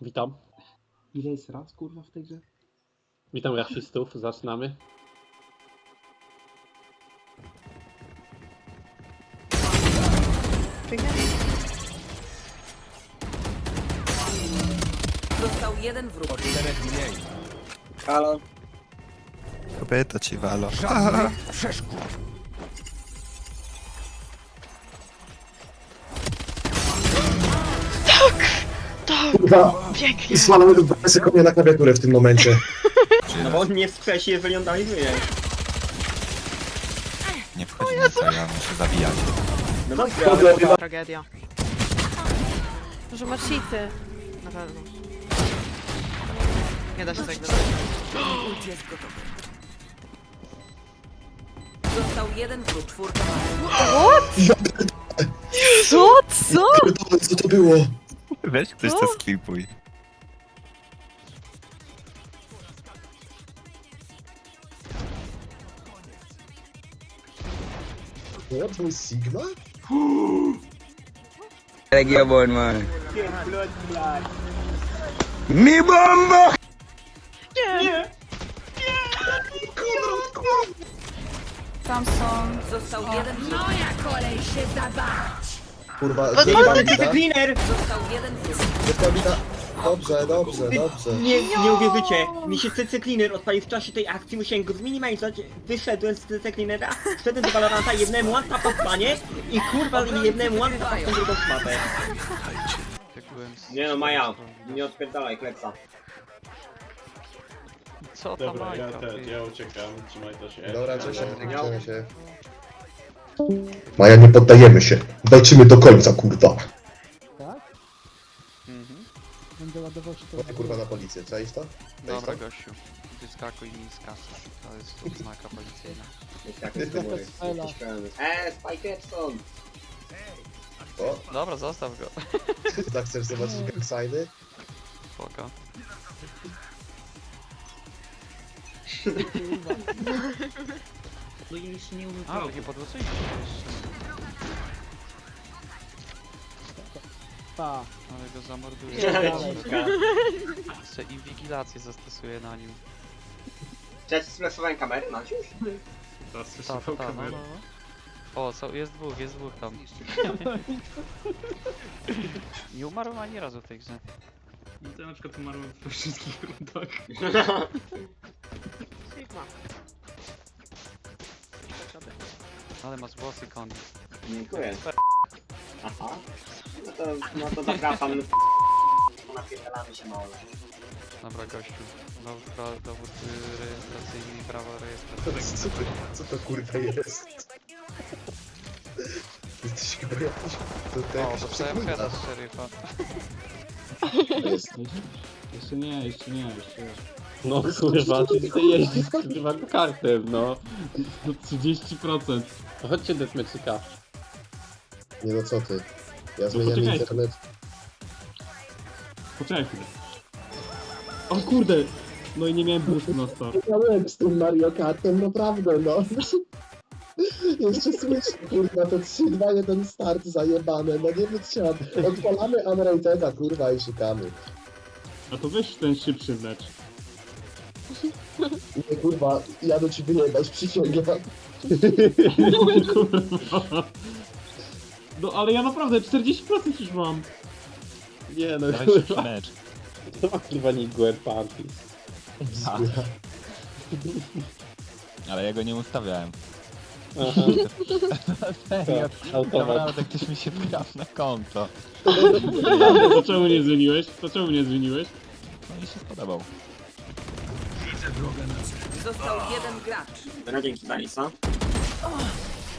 Witam. Ile jest raz kurwa w tej grze? Witam rasistów. Zaczynamy. Został jeden wróg. Halo? Kobieta ci walo. Kurwa, Pięknie. słałem dwa sekundy na klawiaturę w tym momencie. No bo on nie wskrzesi, jeżeli on dalej żyje. Nie wchodzi na to, ja muszę zabijać. No dobra, ale Tragedia. Może ma cheaty. Na pewno. Nie da się tak gotowy. Został jeden wróg. Czwórka ma. Co? Co? Pierdolę, co to było? Weź ktoś to sklipuj. No, to jest Sigma? Region, man. Mi bombo! Tam są. Został jeden wróg. Kurwa, Bo- Dynamita, Cleaner! Został jeden wróg. Dynamita. Dobrze, dobrze, dobrze. Nie, nie uwierzycie. Mi się CC Cleaner odpalił w czasie tej akcji, musiałem go zminimalizować. Wyszedłem z CC Cleanera, wszedłem do Valoranta, jednemu one tapa w i kurwa jednemu one tapa w tą drugą szmatę. Nie no, Maja, nie odpierdalaj klepsa. Co tam Dobra, ja, Majka? te, ja uciekam. Trzymaj to się. Dobra, cześć, się. Maja, nie poddajemy się. Walczymy do końca, kurwa. Mhm. Będę ładował się to. Chodź, kurwa na policję, czaisz to? Dobra gościu, wyskakuj mi z kasy. To jest oznaka policyjna. Eee, Spike Epson! O, Dobra, zostaw go. tak chcesz zobaczyć Gaksajny? Spoko. A, takie podłączenie jeszcze. Ta. Ale go zamorduję. Dziwka. Jeszcze inwigilację zastosuję na nim. Cześć, splashowałem kamerę, Maciuś? Ta, ta, ta, no, no, no. O, są, jest dwóch, jest dwóch tam. Nie umarłem ani razu w tej grze. No to ja na przykład umarłem we wszystkich rundach. Sigma. Ale masz włosy kondi. Dziękuję. Aha. No to, no to zapraszam. Napierdalamy się mało. Dobra gościu. Dowód, pra- dowód y, rejestracyjny i prawo rejestracyjne. Co to, co to kurwa jest? Jesteś chyba jakiś... To, to O, jakaś dostałem przegrywa. heada z szeryfa. jest. Jeszcze nie, jeszcze nie, jeszcze nie. No kurwa, ty ty jeździsz kurwa kartem, no. No 30%. To chodźcie do Meksika. Nie no co ty? Ja zmieniam poczekaj. internet. Poczekaj chwilę. O kurde! No i nie miałem boostu na start. Grałem z tym Mario Kartem, naprawdę no. Jeszcze słyszę, kurwa, to 3, 2, 1 start zajebane, no nie wytrzymam. Odpalamy Unrateda, kurwa, i szukamy. A to weź ten szybszy mecz. Nie, kurwa, ja do ciebie jebać, przysięgam. Kurwa. No ale ja naprawdę 40% już mam. Nie no, Dawaj kurwa. szybki mecz. To ma kurwa Niguer Panties. Ale ja go nie ustawiałem. Aha, Serio, tak, automat. naprawdę ktoś mi się wgrał na konto. To czemu nie zmieniłeś? To czemu nie zmieniłeś? No i się spodobał. Został jeden gracz. Dobra, dzięki Dalisa.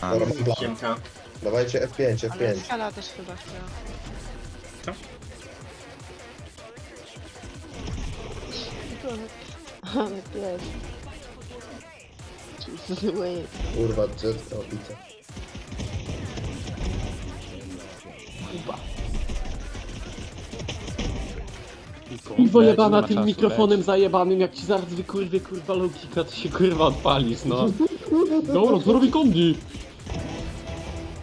A, Dobra, mam plan. Siemka. Dawajcie F5, Ale F5. skala też chyba chciała. Ale pies. Zły. Kurwa, jet, o, widzę. Piwo jebana tym mikrofonem zajebanym, jak ci zaraz wykurwie kurwa logika, to się kurwa odpalisz, no. Dobra, co robi Kondi?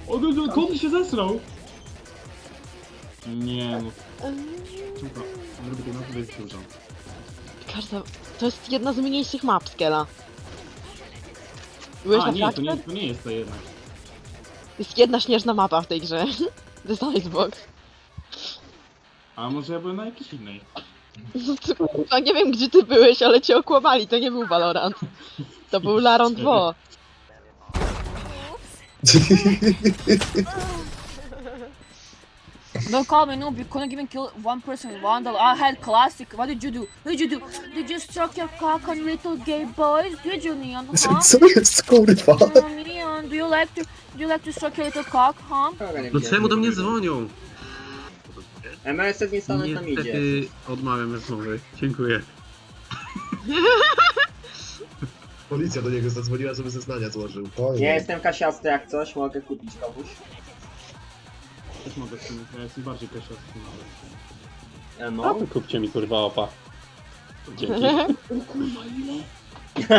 O, Kondi się zesrał. Nie no. Na tyle dużo. Każda... To jest jedna z mniejszych map Skela. Byłeś A na nie, to Fractal? nie, to nie jest to jednak. Jest jedna śnieżna mapa w tej grze. To jest Icebox. A może ja byłem na jakiejś innej. No ty, kurwa, nie wiem gdzie ty byłeś, ale cię okłamali, to nie był Valorant. To był Laron 2. Don't call me noob, you couldn't even kill one person with Vandal. I had classic. What did you do? What did you do? Did you suck your cock on little gay boys? Did you, Neon? Huh? Co jest kurwa? Neon, do you like to do you like to suck your little cock, huh? No czemu do mnie dzwonią? MSS nie stanąć na midzie. odmawiam rozmowy. Dziękuję. Policja do niego zadzwoniła, żeby zeznania złożył. Ja jestem kasiasty jak coś, mogę kupić komuś. Też mogę w sumie, ja jestem bardziej kasiasty. E, A No. to kupcie mi kurwa opa. Dzięki.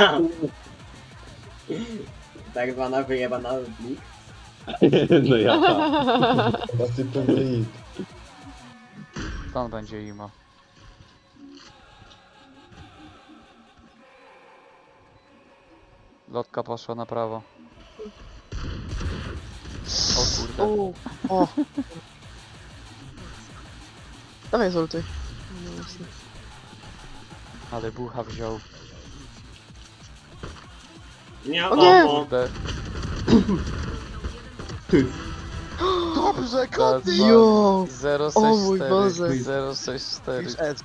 tak zwana wyjebana blik. No ja tak. Chyba typowy Tam będzie ima. Lotka poszła na prawo. O kurde. O, o. Dawaj zultuj. Ale bucha wziął. Nie, O nie! Kurde. Dobrze, koty! Jo! 064 O mój Boże. 064